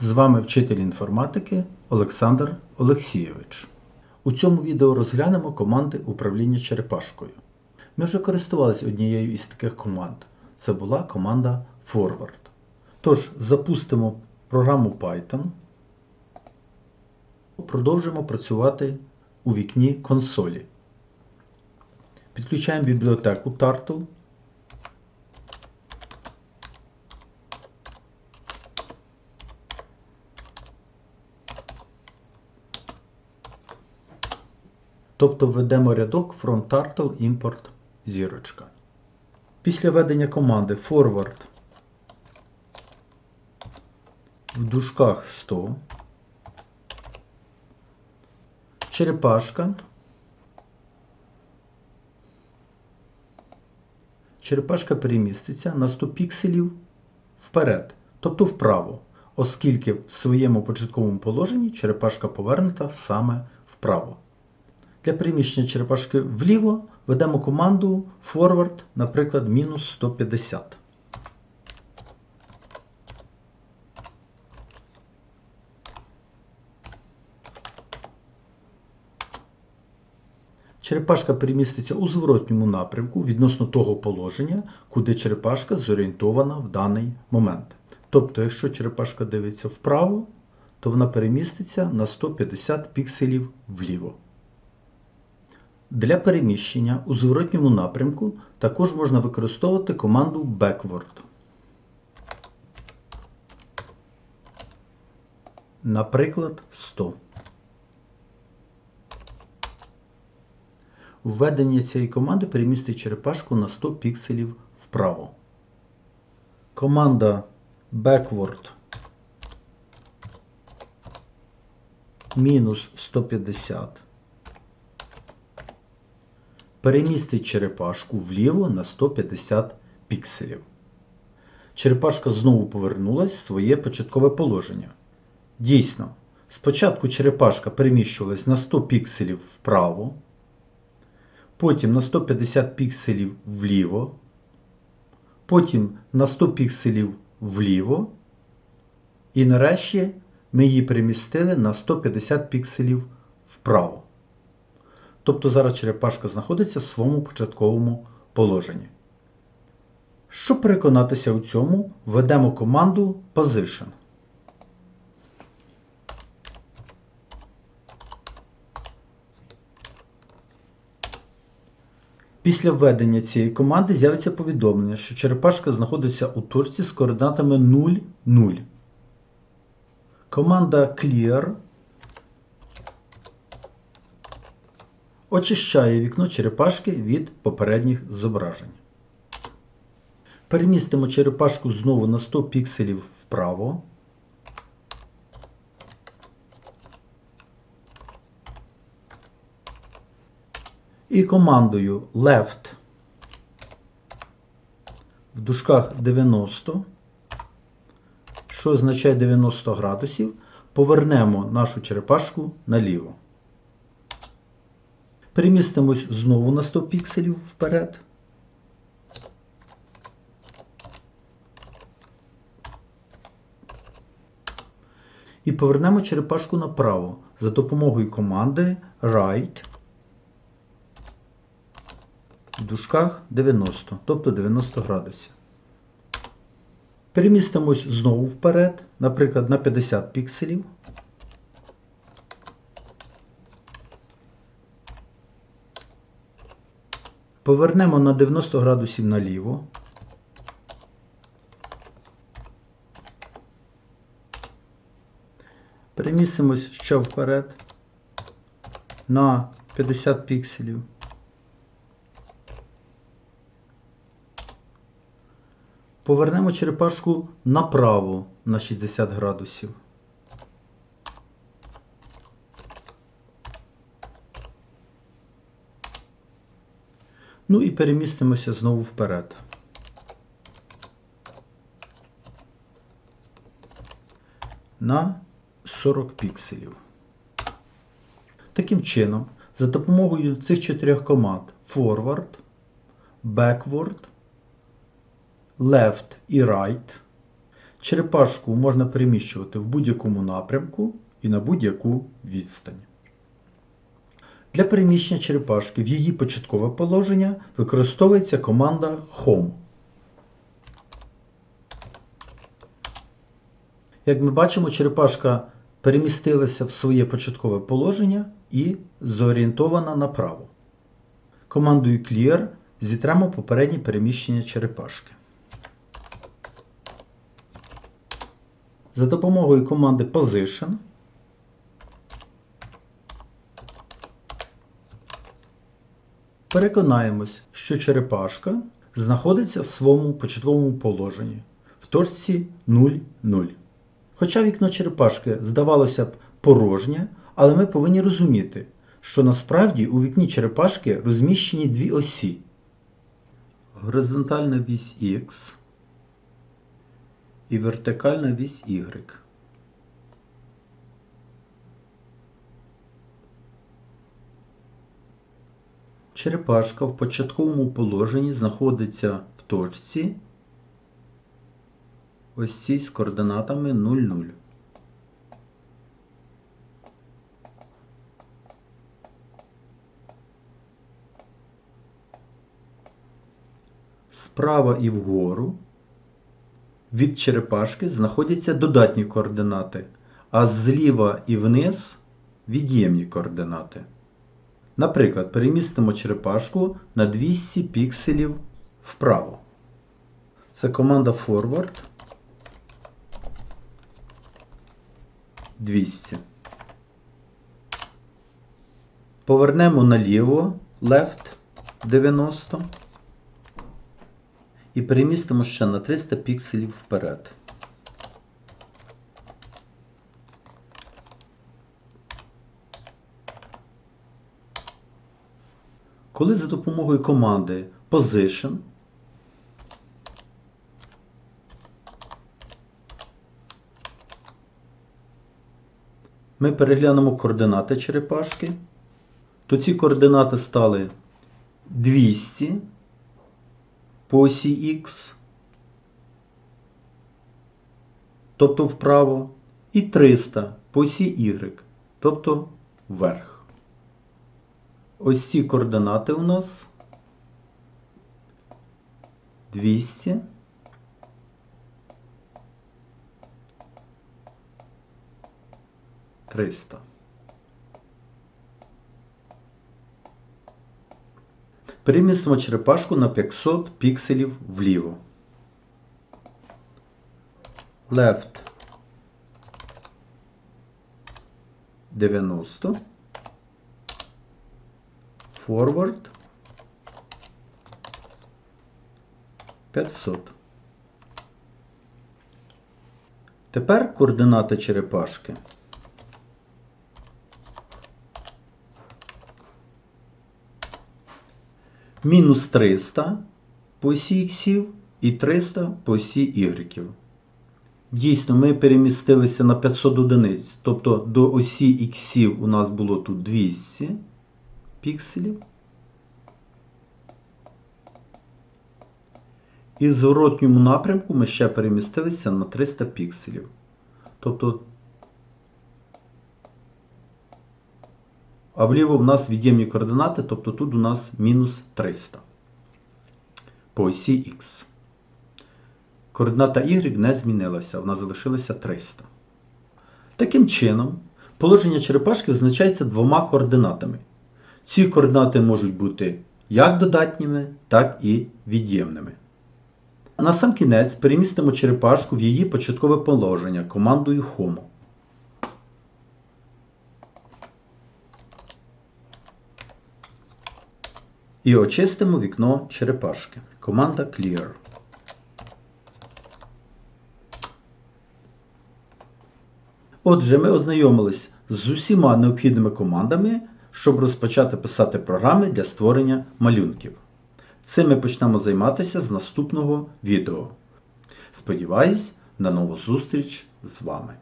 З вами вчитель інформатики Олександр Олексійович. У цьому відео розглянемо команди управління черепашкою. Ми вже користувалися однією із таких команд. Це була команда Forward. Тож, запустимо програму Python. Продовжимо працювати у вікні консолі. Підключаємо бібліотеку Turtle. Тобто введемо рядок from turtle import зірочка. Після введення команди forward в дужках 100 черепашка. Черепашка переміститься на 100 пікселів вперед, тобто вправо, оскільки в своєму початковому положенні черепашка повернута саме вправо. Для переміщення черепашки вліво ведемо команду forward, наприклад, мінус 150. Черепашка переміститься у зворотньому напрямку відносно того положення, куди черепашка зорієнтована в даний момент. Тобто, якщо черепашка дивиться вправо, то вона переміститься на 150 пікселів вліво. Для переміщення у зворотньому напрямку також можна використовувати команду backward. Наприклад, 100. Введення цієї команди перемістить черепашку на 100 пікселів вправо. Команда backward мінус 150 перемістить черепашку вліво на 150 пікселів. Черепашка знову повернулася в своє початкове положення. Дійсно, спочатку черепашка переміщувалась на 100 пікселів вправо, потім на 150 пікселів вліво, потім на 100 пікселів вліво, і нарешті ми її перемістили на 150 пікселів вправо. Тобто зараз черепашка знаходиться в своєму початковому положенні. Щоб переконатися у цьому, введемо команду Position. Після введення цієї команди з'явиться повідомлення, що черепашка знаходиться у точці з координатами 0, 0. Команда Clear очищає вікно черепашки від попередніх зображень. Перемістимо черепашку знову на 100 пікселів вправо. І командою left в дужках 90, що означає 90 градусів, повернемо нашу черепашку наліво. Перемістимось знову на 100 пікселів вперед. І повернемо черепашку направо за допомогою команди right в дужках 90, тобто 90 градусів. Перемістимось знову вперед, наприклад, на 50 пікселів. Повернемо на 90 градусів наліво. Перемістимось ще вперед на 50 пікселів. Повернемо черепашку направо на 60 градусів. Ну і перемістимося знову вперед. На 40 пікселів. Таким чином, за допомогою цих чотирьох команд Forward, Backward, Left і Right, Черепашку можна переміщувати в будь-якому напрямку і на будь-яку відстань. Для переміщення черепашки в її початкове положення використовується команда Home. Як ми бачимо, черепашка перемістилася в своє початкове положення і зорієнтована направо. Командою Clear зітремо попереднє переміщення черепашки. За допомогою команди Position переконаємось, що черепашка знаходиться в своєму початковому положенні в точці 0,0. Хоча вікно черепашки здавалося б порожнє, але ми повинні розуміти, що насправді у вікні черепашки розміщені дві осі. Горизонтальна вісь X і вертикальна вісь Y. Черепашка в початковому положенні знаходиться в точці ось цій з координатами 0,0. Справа і вгору від черепашки знаходяться додатні координати, а зліва і вниз від'ємні координати. Наприклад, перемістимо черепашку на 200 пікселів вправо. Це команда Forward 200. Повернемо наліво Left 90 і перемістимо ще на 300 пікселів вперед. Коли за допомогою команди Position ми переглянемо координати черепашки, то ці координати стали 200 по осі Х, тобто вправо, і 300 по осі Y, тобто вверх. Ось ці координати у нас 200. Триста. Перемістимо черепашку на 500 пікселів вліво. Left 90. Forward 500. Тепер координати черепашки. Мінус 300 по осі іксів і 300 по осі ігреків. Дійсно, ми перемістилися на 500 одиниць. Тобто до осі іксів у нас було тут 200 пікселів. І в зворотньому напрямку ми ще перемістилися на 300 пікселів. Тобто, а вліво в нас від'ємні координати, тобто тут у нас мінус 300 по осі Х. Координата Y не змінилася, вона залишилася 300. Таким чином, положення черепашки визначається двома координатами. Ці координати можуть бути як додатніми, так і від'ємними. На сам кінець перемістимо черепашку в її початкове положення командою Home. І очистимо вікно черепашки. Команда Clear. Отже, ми ознайомились з усіма необхідними командами, щоб розпочати писати програми для створення малюнків. Цим ми почнемо займатися з наступного відео. Сподіваюсь на нову зустріч з вами.